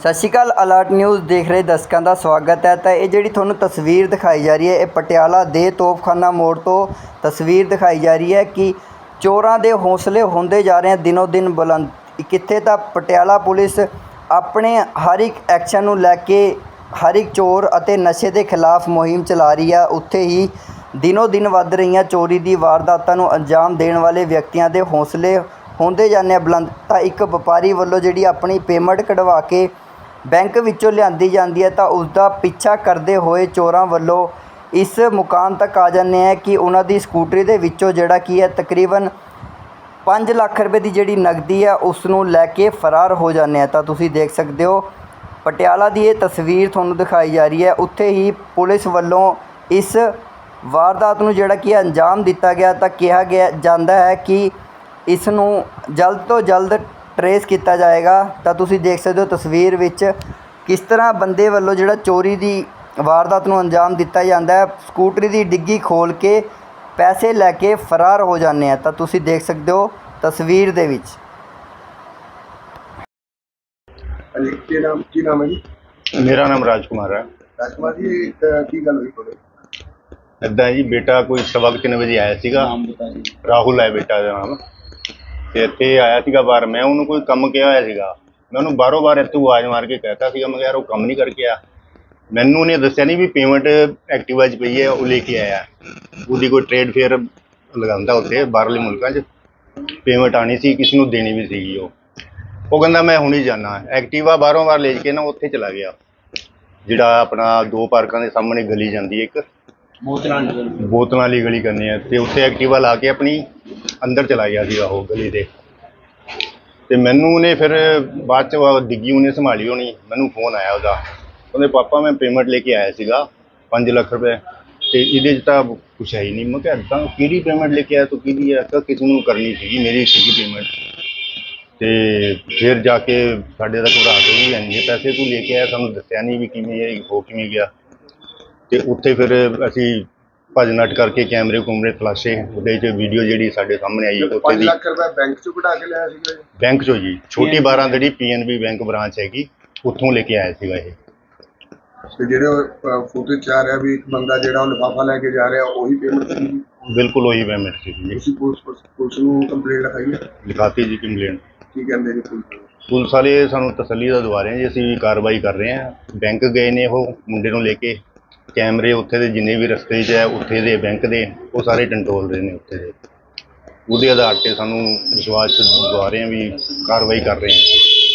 ਸਤਿ ਸ਼੍ਰੀ ਅਕਾਲ alert news ਦੇਖ ਰਹੇ ਦਰਸ਼ਕਾਂ ਦਾ ਸਵਾਗਤ ਹੈ। ਤਾਂ ਇਹ ਜਿਹੜੀ ਤੁਹਾਨੂੰ ਤਸਵੀਰ ਦਿਖਾਈ ਜਾ ਰਹੀ ਹੈ, ਇਹ ਪਟਿਆਲਾ ਦੇ ਤੋਪਖਾਨਾ ਮੋੜ ਤੋਂ ਤਸਵੀਰ ਦਿਖਾਈ ਜਾ ਰਹੀ ਹੈ ਕਿ ਚੋਰਾਂ ਦੇ ਹੌਸਲੇ ਹੁੰਦੇ ਜਾ ਰਹੇ ਹਨ ਦਿਨੋ ਦਿਨ ਬੁਲੰਦ। ਕਿੱਥੇ ਤਾਂ ਪਟਿਆਲਾ ਪੁਲਿਸ ਆਪਣੇ ਹਰ ਇੱਕ ਐਕਸ਼ਨ ਨੂੰ ਲੈ ਕੇ ਹਰ ਇੱਕ ਚੋਰ ਅਤੇ ਨਸ਼ੇ ਦੇ ਖਿਲਾਫ ਮੁਹਿੰਮ ਚਲਾ ਰਹੀ ਹੈ। ਉੱਥੇ ਹੀ ਦਿਨੋ ਦਿਨ ਵੱਧ ਰਹੀਆਂ ਚੋਰੀ ਦੀ ਵਾਰਦਾਤਾਂ ਨੂੰ ਅੰਜਾਮ ਦੇਣ ਵਾਲੇ ਵਿਅਕਤੀਆਂ ਦੇ ਹੌਸਲੇ ਹੁੰਦੇ ਜਾਂਦੇ ਆ ਬੁਲੰਦ। ਤਾਂ ਇੱਕ ਵਪਾਰੀ ਵੱਲੋਂ ਜਿਹੜੀ ਆਪਣੀ ਪੇਮੈਂਟ ਕਢਵਾ ਕੇ ਬੈਂਕ ਵਿੱਚੋਂ ਲਿਆਂਦੀ ਜਾਂਦੀ ਹੈ ਤਾਂ ਉਸ ਦਾ ਪਿੱਛਾ ਕਰਦੇ ਹੋਏ ਚੋਰਾਂ ਵੱਲੋਂ ਇਸ ਮੁਕਾਮ ਤੱਕ ਆ ਜਾਂਦੇ ਹੈ ਕਿ ਉਹਨਾਂ ਦੀ ਸਕੂਟਰੀ ਦੇ ਵਿੱਚੋਂ ਜਿਹੜਾ ਕੀ ਹੈ ਤਕਰੀਬਨ 5 ਲੱਖ ਰੁਪਏ ਦੀ ਜਿਹੜੀ ਨਗਦੀ ਹੈ ਉਸ ਨੂੰ ਲੈ ਕੇ ਫਰਾਰ ਹੋ ਜਾਂਦੇ ਆ ਤਾਂ ਤੁਸੀਂ ਦੇਖ ਸਕਦੇ ਹੋ, ਪਟਿਆਲਾ ਦੀ ਇਹ ਤਸਵੀਰ ਤੁਹਾਨੂੰ ਦਿਖਾਈ ਜਾ ਰਹੀ ਹੈ। ਉੱਥੇ ਹੀ ਪੁਲਿਸ ਵੱਲੋਂ ਇਸ ਵਾਰਦਾਤ ਨੂੰ ਜਿਹੜਾ ਕੀ ਅੰਜਾਮ ਦਿੱਤਾ ਗਿਆ ਤਾਂ ਕਿਹਾ ਗਿਆ ਜਾਂਦਾ ਹੈ ਕਿ ਇਸ ਨੂੰ ਜਲਦ ਤੋਂ ਜਲਦ ਟਰੇਸ ਕੀਤਾ ਜਾਏਗਾ ਤਾਂ ਤੁਸੀਂ ਦੇਖ ਸਕਦੇ ਹੋ ਤਸਵੀਰ ਵਿੱਚ ਕਿਸ ਤਰ੍ਹਾਂ ਬੰਦੇ ਵੱਲੋਂ ਜਿਹੜਾ ਚੋਰੀ ਦੀ ਵਾਰਦਾਤ ਨੂੰ ਅੰਜਾਮ ਦਿੱਤਾ ਜਾਂਦਾ ਹੈ। ਸਕੂਟਰੀ ਦੀ ਡਿੱਗੀ ਖੋਲ ਕੇ ਪੈਸੇ ਲੈ ਕੇ ਫਰਾਰ ਹੋ ਜਾਂਦੇ ਆ ਤਾਂ ਤੁਸੀਂ ਦੇਖ ਸਕਦੇ ਹੋ ਤਸਵੀਰ ਦੇ ਵਿੱਚ। ਹਾਂਜੀ ਕੀ ਨਾਮ ਕੀ ਨਾਮ ਹੈ ਜੀ? ਮੇਰਾ ਨਾਮ ਰਾਜਕੁਮਾਰ ਹੈ। ਰਾਜਕੁਮਾਰ ਜੀ ਕੀ ਗੱਲ ਹੋਈ ਤੁਹਾਡੇ? ਇੱਦਾਂ ਜੀ ਬੇਟਾ ਕੋਈ ਸਵਾ ਕੁ ਤਿੰਨ ਵਜੇ ਆਇਆ ਸੀਗਾ। ਰਾਹੁਲ ਹੈ ਬੇਟਾ ਦਾ ਨਾਮ। ਤੇ ਇੱਥੇ ਆਇਆ ਸੀਗਾ ਬਾਹਰ ਮੈਂ ਉਹਨੂੰ ਕੋਈ ਕੰਮ ਕਿਹਾ ਹੋਇਆ ਸੀਗਾ। ਮੈਂ ਉਹਨੂੰ ਬਾਹਰੋਂ ਬਾਹਰ ਇੱਥੋਂ ਆਵਾਜ਼ ਮਾਰ ਕੇ ਕਹਿਤਾ ਸੀਗਾ ਮੈਂ ਕਿਹਾ ਯਾਰ ਉਹ ਕੰਮ ਨਹੀਂ ਕਰਕੇ ਆ। ਮੈਨੂੰ ਉਹਨੇ ਦੱਸਿਆ ਨਹੀਂ ਵੀ ਪੇਮੈਂਟ ਐਕਟਿਵਾ 'ਚ ਪਈ ਹੈ ਉਹ ਲੈ ਕੇ ਆਇਆ। ਉਹਦੀ ਕੋਈ ਟ੍ਰੇਡ ਫੇਅਰ ਲਗਾਉਂਦਾ ਉੱਥੇ ਬਾਹਰਲੇ ਮੁਲਕਾਂ 'ਚ। ਪੇਮੈਂਟ ਆਣੀ ਸੀ ਕਿਸ ਨੂੰ ਦੇਣੀ ਵੀ ਸੀਗੀ ਉਹ। ਉਹ ਕਹਿੰਦਾ ਮੈਂ ਹੁਣੀ ਜਾਣਾ ਐਕਟਿਵਾ ਬਾਹਰੋਂ ਬਾਹਰ ਲੈ ਕੇ ਨਾ ਉੱਥੇ ਚਲਾ ਗਿਆ। ਜਿਹੜਾ ਆਪਣਾ ਦੋ ਪਾਰਕਾਂ ਦੇ ਸਾਹਮਣੇ ਗਲੀ ਜਾਂਦੀ ਹੈ ਇੱਕ। ਬੋਤਲਾਂ ਵਾਲੀ ਗਲੀ। ਕਰਨੀ ਹੈ। ਤੇ ਉੱਥੇ ਐਕਟਿਵਾ ਲਾ ਕੇ ਆਪਣੀ ਅੰਦਰ ਚਲਾ ਗਿਆ ਸੀਗਾ ਉਹ ਗਲੀ ਦੇ। ਤੇ ਮੈਨੂੰ ਉਹਨੇ ਫਿਰ ਬਾਅਦ ਚ ਉਹ ਡਿੱਗੀ, ਉਹਨੇ ਸੰਭਾਲੀ ਹੋਣੀ। ਮੈਨੂੰ ਫੋਨ ਆਇਆ ਉਹਦਾ। ਉਹਦੇ ਪਾਪਾ ਮੈਂ ਪੇਮੈਂਟ ਲੈ ਕੇ ਆਇਆ ਸੀਗਾ 5 ਲੱਖ ਰੁਪਏ। ਤੇ ਇਹਦੇ 'ਚ ਤਾਂ ਕੁਛ ਹੈ ਹੀ ਨਹੀਂ। ਮੈਂ ਕਿਹਾ ਤਾਂ ਕਿਹੜੀ ਪੇਮੈਂਟ ਲੈ ਕੇ ਆਇਆ, ਤੂੰ ਕਿਹਦੀ ਹੈ? ਤਾਂ ਕਿਸੇ ਨੂੰ ਕਰਨੀ ਸੀਗੀ, ਮੇਰੀ ਸੀਗੀ ਪੇਮੈਂਟ ਤੇ ਫਿਰ ਜਾ ਕੇ ਸਾਡੇ ਦਾ ਘਬਰਾਹਟ ਹੋਈ ਇੰਨੇ ਪੈਸੇ ਤੂੰ ਲੈ ਕੇ ਆਇਆ, ਸਾਨੂੰ ਦੱਸਿਆ ਨਹੀਂ ਵੀ ਕਿਵੇਂ ਇਹ ਹੋ ਕਿਵੇਂ ਗਿਆ। ਤੇ ਉੱਥੇ ਫਿਰ ਅਸੀਂ ਭੱਜ ਨੱਟ ਕਰਕੇ ਕੈਮਰੇ ਕੁਮਰੇ ਤਲਾਸ਼ੇ ਉਹਦੇ 'ਚ ਵੀਡੀਓ ਜਿਹੜੀ ਸਾਡੇ ਸਾਹਮਣੇ ਆਈ ਉੱਥੇ 5 ਦੀ ਲੱਖ ਰੁਪਏ ਬੈਂਕ ਚੋਂ ਕਢਾ ਕੇ ਲਿਆ ਸੀਗਾ ਜੀ ਬੈਂਕ ਚੋਂ ਜੀ ਛੋਟੀ ਬਾਰਾਂ ਜਿਹੜੀ ਪੀਐਨਬੀ ਬੈਂਕ ਬ੍ਰਾਂਚ ਹੈਗੀ ਉੱਥੋਂ ਲੈ ਕੇ ਆਇਆ ਸੀਗਾ ਇਹ। ਤੇ ਜਿਹੜੇ ਫੋਟੋ ਚ ਆ ਰਿਹਾ ਵੀ ਇੱਕ ਬੰਦਾ ਜਿਹੜਾ ਉਹ ਲਿਫਾਫਾ ਲੈ ਕੇ ਜਾ ਰਿਹਾ ਉਹੀ ਪੇਮੈਂਟ ਸੀ। ਬਿਲਕੁਲ ਉਹੀ ਪੇਮੈਂਟ ਸੀ ਜੀ। ਤੁਸੀਂ ਪੁਲਿਸ ਪੁਲਿਸ ਨੂੰ ਕੰਪਲੇਂਟ ਲਿਖਾਈ ਹੈ? ਲਿਖਾਤੀ ਜੀ ਕੰਪਲੇਂਟ ਕੀ ਕਹਿੰਦੇ ਜੀ ਪੁਲਿਸ ਵਾਲੇ? ਪੁਲਿਸ ਵਾਲੇ ਸਾਨੂੰ ਤਸੱਲੀ ਦਾ ਦਵਾ ਰਹੇ ਆ ਜੀ ਅਸੀਂ ਵੀ ਕਾਰਵਾਈ ਕਰ ਰਹੇ ਹਾਂ। ਬੈਂਕ ਗਏ ਨੇ ਉਹ ਮੁੰਡੇ ਨੂੰ ਲੈ ਕੇ। ਕੈਮਰੇ ਉੱਥੇ ਦੇ ਜਿੰਨੇ ਵੀ ਰਸਤੇ 'ਚ ਹੈ, ਉੱਥੇ ਦੇ ਬੈਂਕ ਦੇ, ਉਹ ਸਾਰੇ ਕੰਟਰੋਲ ਰਹੇ ਨੇ ਉੱਥੇ ਦੇ। ਉਹਦੇ ਆਧਾਰ ਤੇ ਸਾਨੂੰ ਵਿਸ਼ਵਾਸ ਦਵਾ ਰਹੇ ਆ ਵੀ ਕਾਰਵਾਈ ਕਰ ਰਹੇ ਹਾਂ।